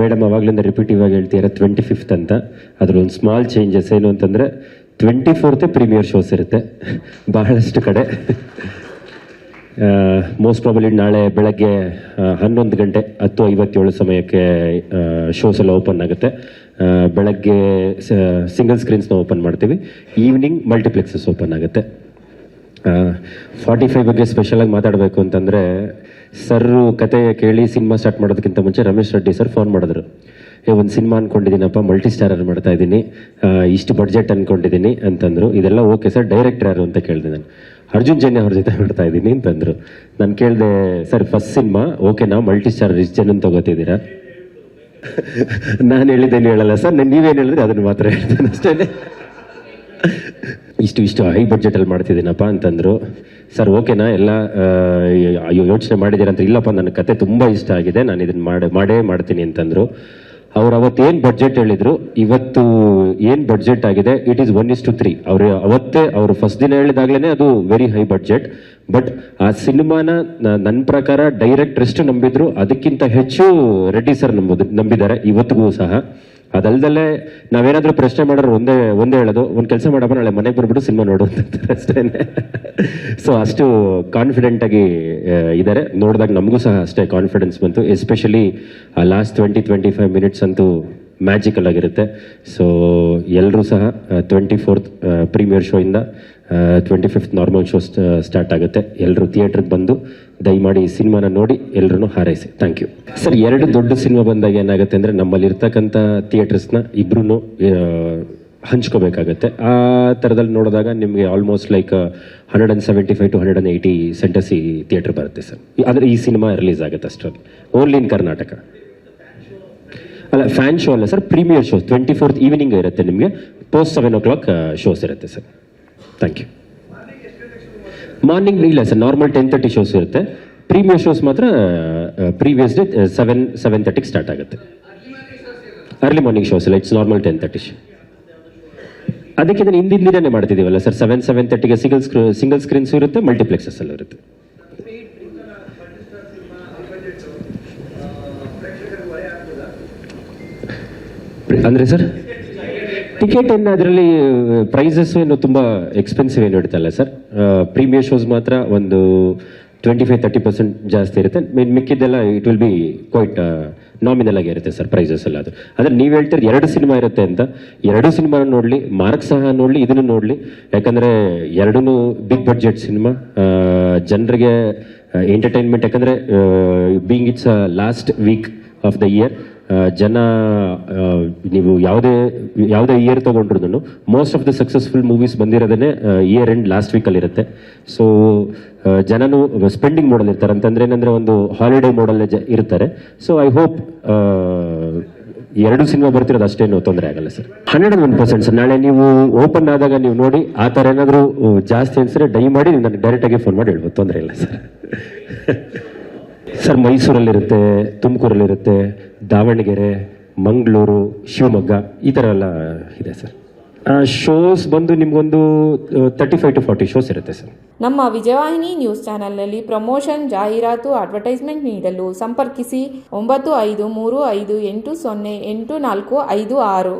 Madam ಅವಾಗಲಿಂದ ರಿಪೀಟಿವ್ ಆಗಿ ಹೇಳ್ತಿದ್ದಾರೆ twenty fifth ಅಂತ. ಅದ್ರ ಒಂದು ಸ್ಮಾಲ್ ಚೇಂಜಸ್ ಏನು ಅಂತಂದರೆ ಟ್ವೆಂಟಿ ಫೋರ್ತೆ ಪ್ರೀಮಿಯರ್ ಶೋಸ್ ಇರುತ್ತೆ. ಬಹಳಷ್ಟು ಕಡೆ. ಮೋಸ್ಟ್ ಪ್ರಾಬಲಿ ನಾಳೆ ಬೆಳಗ್ಗೆ ಹನ್ನೊಂದು ಗಂಟೆ ಹತ್ತು ಐವತ್ತೇಳು ಸಮಯಕ್ಕೆ ಶೋಸ್ ಎಲ್ಲ ಓಪನ್ ಆಗುತ್ತೆ. ಬೆಳಗ್ಗೆ ಸಿಂಗಲ್ ಸ್ಕ್ರೀನ್ಸ್ನ ಓಪನ್ ಮಾಡ್ತೀವಿ. ಈವ್ನಿಂಗ್ ಮಲ್ಟಿಪ್ಲೆಕ್ಸಸ್ ಓಪನ್ ಆಗುತ್ತೆ. ಫಾರ್ಟಿ ಫೈವ್ ಬಗ್ಗೆ ಸ್ಪೆಷಲಾಗಿ ಮಾತಾಡಬೇಕು ಅಂತಂದರೆ ಸರ್ ಕತೆ ಕೇಳಿ ಸಿನಿಮಾ ಸ್ಟಾರ್ಟ್ ಮಾಡೋದಕ್ಕಿಂತ ಮುಂಚೆ ರಮೇಶ್ ರೆಡ್ಡಿ ಸರ್ ಫೋನ್ ಮಾಡಿದ್ರು. ಏ, ಒಂದು ಸಿನಿಮಾ ಅಂದ್ಕೊಂಡಿದ್ದೀನಪ್ಪ ಮಲ್ಟಿ ಸ್ಟಾರರ್ ಮಾಡ್ತಾ ಇದ್ದೀನಿ. ಇಷ್ಟು ಬಡ್ಜೆಟ್ ಅಂದ್ಕೊಂಡಿದ್ದೀನಿ ಅಂತಂದರು. ಇದೆಲ್ಲ ಓಕೆ ಸರ್ ಡೈರೆಕ್ಟರ್ ಯಾರು ಅಂತ ಕೇಳಿದೆ ನಾನು. ಅರ್ಜುನ್ ಜನ್ಯ ಅವ್ರ ಜೊತೆ ಮಾಡ್ತಾ ಇದ್ದೀನಿ, ಅಂತಂದರು. ನಾನು ಕೇಳಿದೆ, ಸರ್ ಫಸ್ಟ್ ಸಿನಿಮಾ ಓಕೆನಾ ಮಲ್ಟಿ ಸ್ಟಾರ್ ಇಷ್ಟು ಜನ ತಗೋತಿದ್ದೀರಾ? ನಾನು ಹೇಳಿದ್ದೇನು ಹೇಳಲ್ಲ ಸರ್ ನೀವೇನು ಹೇಳಿದ್ರೆ ಅದನ್ನು ಮಾತ್ರ ಹೇಳ್ತೇನೆ ಅಷ್ಟೇ ಇಷ್ಟು ಇಷ್ಟು ಹೈ ಬಡ್ಜೆಟಲ್ಲಿ ಮಾಡ್ತಿದ್ದೀನಪ್ಪ ಅಂತಂದರು, ಸರ್, ಓಕೆನಾ, ಎಲ್ಲ ಯೋಚನೆ ಮಾಡಿದ್ದೀರಂತ ಇಲ್ಲಪ್ಪ, ನನ್ನ ಕತೆ ತುಂಬ ಇಷ್ಟ ಆಗಿದೆ, ನಾನು ಇದನ್ನು ಮಾಡಿ, ಮಾಡೇ ಮಾಡ್ತೀನಿ ಅಂತಂದರು. ಅವ್ರು ಏನು ಬಡ್ಜೆಟ್ ಹೇಳಿದ್ರು, ಇವತ್ತು ಏನು ಬಡ್ಜೆಟ್ ಆಗಿದೆ it is one is two three ಅವ್ರು ಅವತ್ತೇ, ಅವರು ಫಸ್ಟ್ ದಿನ ಹೇಳಿದಾಗಲೇ ಅದು ವೆರಿ ಹೈ ಬಡ್ಜೆಟ್ ಬಟ್ ಆ ಸಿನಿಮಾನ ನನ್ನ ಪ್ರಕಾರ ಡೈರೆಕ್ಟ್ ಎಷ್ಟು ನಂಬಿದ್ರು, ಅದಕ್ಕಿಂತ ಹೆಚ್ಚು ರೆಡ್ಡಿ ಸರ್ ನಂಬೋದು, ನಂಬಿದ್ದಾರೆ, ಇವತ್ತಿಗೂ ಸಹ. ಅದಲ್ದಲ್ಲೇ ನಾವೇನಾದ್ರೂ ಪ್ರಶ್ನೆ ಮಾಡೋರು ಒಂದೇ ಒಂದೇ ಹೇಳೋದು, ಒಂದು ಕೆಲಸ ಮಾಡಪ್ಪ, ನಾಳೆ ಮನೆಗೆ ಬರ್ಬಿಟ್ಟು ಸಿನಿಮಾ ನೋಡು ಅಷ್ಟೇ. ಸೊ ಅಷ್ಟು ಕಾನ್ಫಿಡೆಂಟ್ ಆಗಿ ಇದ್ದಾರೆ ನೋಡಿದಾಗ ನಮಗೂ ಸಹ ಅಷ್ಟೇ ಕಾನ್ಫಿಡೆನ್ಸ್ ಬಂತು. Especially last twenty twenty five minutes ಅಂತೂ ಮ್ಯಾಜಿಕಲ್ ಆಗಿರುತ್ತೆ. ಸೊ ಎಲ್ಲರೂ ಸಹ twenty fourth premiere ಶೋಯಿಂದ twenty fifth normal show start ಆಗುತ್ತೆ. ಎಲ್ಲರೂ ಥಿಯೇಟ್ರಿಗೆ ಬಂದು ದಯಮಾಡಿ ಈ ಸಿನಿಮಾನ ನೋಡಿ ಎಲ್ಲರೂ ಹಾರೈಸಿ. Thank you. ಸರ್, ಎರಡು ದೊಡ್ಡ ಸಿನಿಮಾ ಬಂದಾಗ ಏನಾಗುತ್ತೆ ಅಂದರೆ ನಮ್ಮಲ್ಲಿ ಇರ್ತಕ್ಕಂಥ ಥಿಯೇಟರ್ಸ್ನ ಇಬ್ಬರೂ ಹಂಚ್ಕೋಬೇಕಾಗತ್ತೆ. ಆ ಥರದಲ್ಲಿ ನೋಡಿದಾಗ ನಿಮಗೆ almost like hundred and seventy five to hundred and eighty centres theatre ಬರುತ್ತೆ ಸರ್. ಆದರೆ ಈ ಸಿನಿಮಾ ರಿಲೀಸ್ ಆಗುತ್ತೆ ಅಷ್ಟರಲ್ಲಿ. ಓನ್ಲಿ ಇನ್ ಕರ್ನಾಟಕ ಅಲ್ಲ ಫ್ಯಾನ್ ಶೋ ಅಲ್ಲ sir premiere show twenty fourth evening ಇರುತ್ತೆ ನಿಮಗೆ. Post seven o'clock shows ಇರುತ್ತೆ ಸರ್. ಥ್ಯಾಂಕ್ ಯು ಮಾರ್ನಿಂಗ್ ಇಲ್ಲ sir normal ten thirty shows ಇರುತ್ತೆ. ಪ್ರೀಮಿಯರ್ ಶೋಸ್ ಮಾತ್ರ ಪ್ರೀವಿಯಸ್ ಡೇ ಸೆವೆನ್ ಸೆವೆನ್ ತರ್ಟಿಗೆ ಸ್ಟಾರ್ಟ್ ಆಗುತ್ತೆ. ಅರ್ಲಿ ಮಾರ್ನಿಂಗ್ ಶೋಸ್ ಇಲ್ಲ it's normal ten thirty show ಅದಕ್ಕೆ ಇದನ್ನು ಹಿಂದಿನ ದಿನನೇ ಮಾಡ್ತಿದ್ದೀವಲ್ಲ ಸರ್ ಸೆವೆನ್ ಸೆವೆನ್ ತರ್ಟಿಗೆ ಸಿಂಗಲ್ ಸ್ಕ್ರೀ ಸಿಂಗಲ್ ಸ್ಕ್ರೀನ್ಸ್ ಇರುತ್ತೆ ಮಲ್ಟಿಪ್ಲೆಕ್ಸಸ್ ಎಲ್ಲ ಇರುತ್ತೆ. ಅಂದರೆ ಸರ್ ಟಿಕೆಟ್ ಏನು ಅದರಲ್ಲಿ ಪ್ರೈಸಸ್ ಏನು ತುಂಬ ಎಕ್ಸ್ಪೆನ್ಸಿವ್ ಏನು ಇಡ್ತಲ್ಲ ಸರ್? ಪ್ರೀಮಿಯರ್ ಶೋಸ್ ಮಾತ್ರ ಒಂದು ಟ್ವೆಂಟಿ ಫೈವ್ ತರ್ಟಿ ಪರ್ಸೆಂಟ್ ಜಾಸ್ತಿ ಇರುತ್ತೆ. Main ಮಿಕ್ಕಿದ್ದೆಲ್ಲ it will be quite nominal ಆಗಿ ಇರುತ್ತೆ ಸರ್ ಪ್ರೈಸಸ್ ಎಲ್ಲ ಅದು. ಆದರೆ ನೀವು ಹೇಳ್ತೀರಿ ಎರಡು ಸಿನಿಮಾ ಇರುತ್ತೆ ಅಂತ. ಎರಡು ಸಿನಿಮಾ ನೋಡಲಿ, ಮಾರ್ಕ್ ಸಹ ನೋಡಲಿ, ಇದನ್ನು ನೋಡಲಿ. ಯಾಕಂದರೆ ಎರಡೂ ಬಿಗ್ ಬಡ್ಜೆಟ್ ಸಿನಿಮಾ ಜನರಿಗೆ ಎಂಟರ್ಟೈನ್ಮೆಂಟ್ ಯಾಕಂದರೆ being it's last week of the year ಜನ ನೀವು ಯಾವುದೇ ಯಾವುದೇ ಇಯರ್ ತೊಗೊಂಡ್ರು most of the successful movies ಬಂದಿರೋದನ್ನೇ year end last ವೀಕಲ್ಲಿ ಇರುತ್ತೆ. ಸೊ ಜನನು ಸ್ಪೆಂಡಿಂಗ್ ಮೋಡಲ್ ಇರ್ತಾರೆ. ಅಂತಂದ್ರೆ ಏನಂದ್ರೆ ಒಂದು ಹಾಲಿಡೇ ಮೋಡಲ್ ಇರ್ತಾರೆ. ಸೊ ಐ ಹೋಪ್ ಎರಡು ಸಿನಿಮಾ ಬರ್ತಿರೋದು ಅಷ್ಟೇನು ತೊಂದರೆ ಆಗಲ್ಲ sir. Hundred one percent sir. ನಾಳೆ ನೀವು ಓಪನ್ ಆದಾಗ ನೀವು ನೋಡಿ, ಆ ಥರ ಏನಾದರೂ ಜಾಸ್ತಿ ಅನ್ಸಿದ್ರೆ ಡೈ ಮಾಡಿ ನೀವು ನನಗೆ ಡೈರೆಕ್ಟಾಗಿ ಫೋನ್ ಮಾಡಿ ಹೇಳ್ಬೋದು. ತೊಂದರೆ ಇಲ್ಲ ಸರ್. ಸರ್, ಮೈಸೂರಲ್ಲಿರುತ್ತೆ, ತುಮಕೂರಲ್ಲಿರುತ್ತೆ, ದಾವಣಗೆರೆ ಮಂಗಳೂರು, ಶಿವಮೊಗ್ಗ, ಈ ಥರ ಎಲ್ಲ ಇದೆ ಸರ್. ಶೋಸ್ ಬಂದು ನಿಮಗೊಂದು thirty five to forty shows ಇರುತ್ತೆ ಸರ್. ನಮ್ಮ ವಿಜಯವಾಹಿನಿ ನ್ಯೂಸ್ ಚಾನೆಲ್ನಲ್ಲಿ ಪ್ರಮೋಷನ್, ಜಾಹೀರಾತು ಅಡ್ವರ್ಟೈಸ್ಮೆಂಟ್ ನೀಡಲು ಸಂಪರ್ಕಿಸಿ ಒಂಬತ್ತು ಐದು ಮೂರು ಐದು ಎಂಟು ಸೊನ್ನೆ ಎಂಟು ನಾಲ್ಕು ಐದು ಆರು.